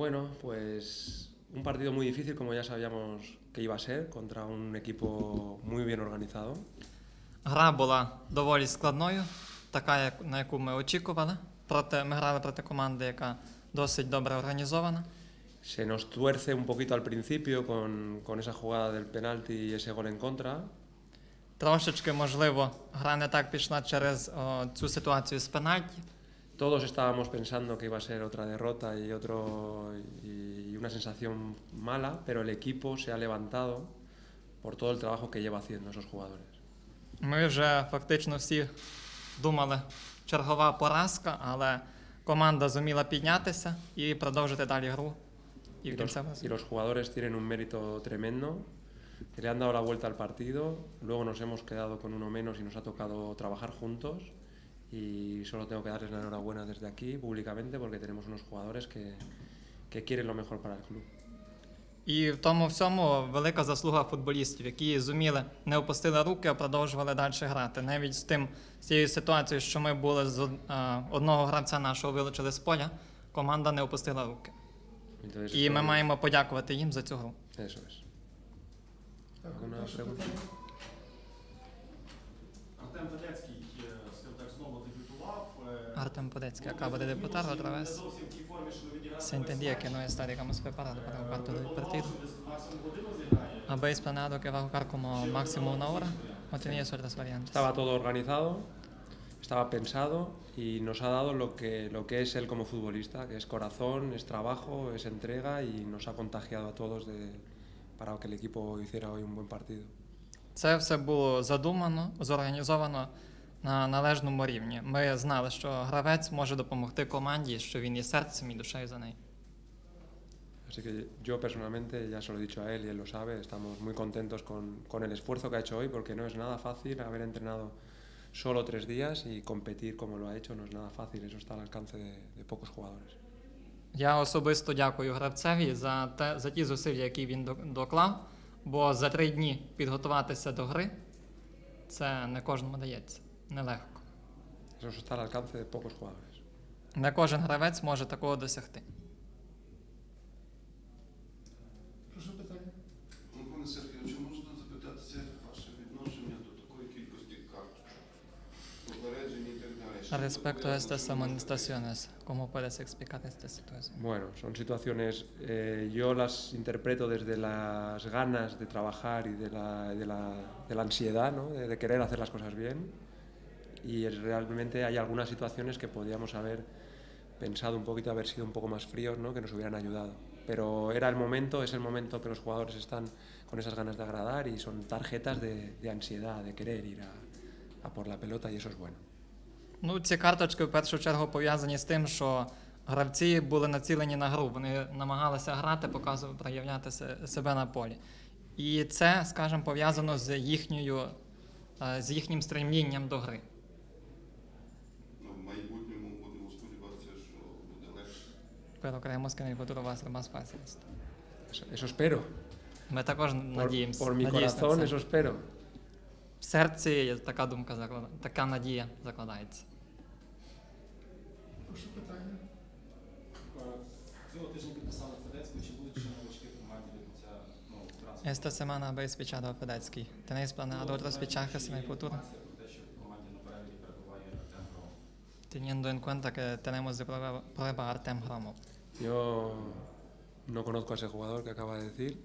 Bueno, pues un partido muy difícil, como ya sabíamos que iba a ser, contra un equipo muy bien organizado. Гра була доволі складною, така, на яку ми очікували. Проте, ми грали проти команди, яка досить добре організована. Se nos tuerce un poquito al principio con, con esa jugada del penalti y ese gol en contra, Трошечки, можливо, гра не так пішла через о, цю ситуацію з пенальті. Todos estábamos pensando que iba a ser otra derrota y, otro, y una sensación mala, pero el equipo se ha levantado por todo el trabajo que lleva haciendo esos jugadores. Ми вже фактично всі думали, чергова поразка, але команда зуміла піднятися і продовжити далі гру. І Y в los, кінцевому y los jugadores tienen un mérito tremendo, que le han dado la vuelta al partido, luego nos hemos quedado con uno menos y nos ha tocado trabajar juntos Y solo tengo que darles la enhorabuena desde aquí públicamente porque tenemos unos jugadores que, que quieren lo mejor para el club. І в тому всьому велика заслуга футболістів, які зуміли не опустили руки, а продовжували далі грати. Навіть з тим з цією ситуацією, що ми були з одного гравця нашого вилучили з поля, команда не опустила руки. Entonces, І ми маємо подякувати їм за цю гру. Артем Федецький, дебютував. Е, Артем Подецький було acaba de зрозуміло, debutar що otra він не vez. зовсім в тій формі, щоб відіграти Se entendía que no весь матч. estaríamos preparados para el Е, cuarto del ви partido. планували, що десь максимум годину зіграє? Habéis planeado que va a jugar como máximo una hora o teníais otras variantes? Estaba todo organizado, estaba pensado y nos ha dado lo que, lo que es él como futbolista, que es corazón, es trabajo, es entrega y nos ha contagiado a todos de, para que el equipo hiciera hoy un buen partido. Це все було задумано, зорганізовано На належному рівні. Ми знали, що гравець може допомогти команді, що він є серцем і душею за неї. Así que yo personalmente, ya se lo he dicho a él y él lo sabe, estamos muy contentos con, con el esfuerzo que ha hecho hoy porque no es nada fácil haber entrenado solo tres días y competir como lo ha hecho, no es nada fácil, eso está al alcance de, de pocos jugadores. Я особисто дякую гравцеві за, те, за ті зусилля, які він доклав, бо за три дні підготуватися до гри це не кожному дається, нелегко. Eso está al alcance de pocos jugadores. Не кожен гравець може такого досягти. Прошу питання. Ну, пане Сергію, чи можна запитатися ваше відношення до такої кількості карточок, попереджень і так далі? Що це Respecto a пов'язано, estas чому таке? amonestaciones, ¿cómo puedes explicar esta situación? Bueno, son situaciones, eh, yo las interpreto desde las ganas de trabajar y de la, de la, de la ansiedad, ¿no? de, de querer hacer las cosas bien. Y realmente hay algunas situaciones que podríamos haber pensado un poquito, haber sido un poco más fríos, ¿no? que nos hubieran ayudado. Pero era el momento, es el momento que los jugadores están con esas ganas de agradar y son tarjetas de, de ansiedad, de querer ir a, a por la pelota y eso es bueno. Ну, ці карточки в першу чергу пов'язані з тим, що гравці були націлені на гру. Вони намагалися грати, показувати, проявляти се- себе на полі. І це, скажімо, пов'язано з їхньою, е, з їхнім стремлінням до гри. Pero creemos que en el futuro va a ser más fácil esto. Eso, eso espero. Ми також Por, надіємося. por mi надіюсь на corazón, це. eso espero. В серці є така думка заклада, така надія закладається. Прошу питання. Цього тижня підписали Федецьку, чи будуть ще новачки в команді до кінця ну, трансферу? Esta semana habéis fichado a Fedetsky. ¿Tenéis planeado otros fichajes en el futuro? Інформація про те, що в команді на перегляді перебуває Артем Гром. Teniendo en cuenta que tenemos de prueba, prueba Artem Gromov. Yo no conozco a ese jugador que acaba de decir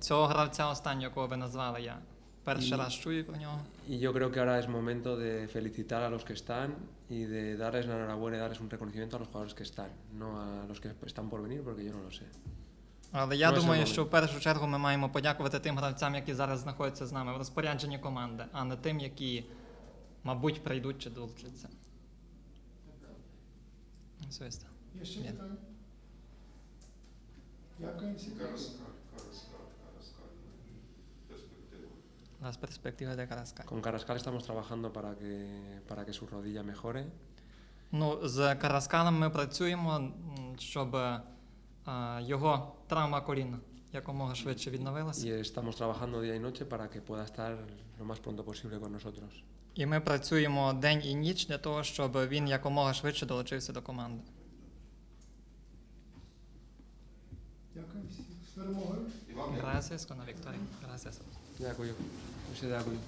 Цього гравця останнього, якого ви назвали я. Перший раз чую про нього. y yo creo que ahora es momento de felicitar a los que están y de darles la enhorabuena y darles un reconocimiento a los jugadores que están, no a los que están por venir porque yo no lo sé. Але я Ну, думаю, це що в першу чергу ми маємо подякувати тим гравцям, які зараз знаходяться з нами в розпорядженні команди, а не тим, які, мабуть, прийдуть чи долучаться. Караскаль, Караскаль. Перспектива. Las perspectivas de Carrascal. Con Carrascal estamos trabajando para que, para que su rodilla mejore Ну, з Караскалем ми працюємо, м, щоб е, його травма коліна якомога швидше відновилася. y estamos trabajando día y noche para que pueda estar lo más pronto posible con nosotros. І ми працюємо день і ніч для того, щоб він якомога швидше долучився до команди. Дякую всім. З перемогою. Gracias, con la. Gracias. Дякую. Дуже дякую.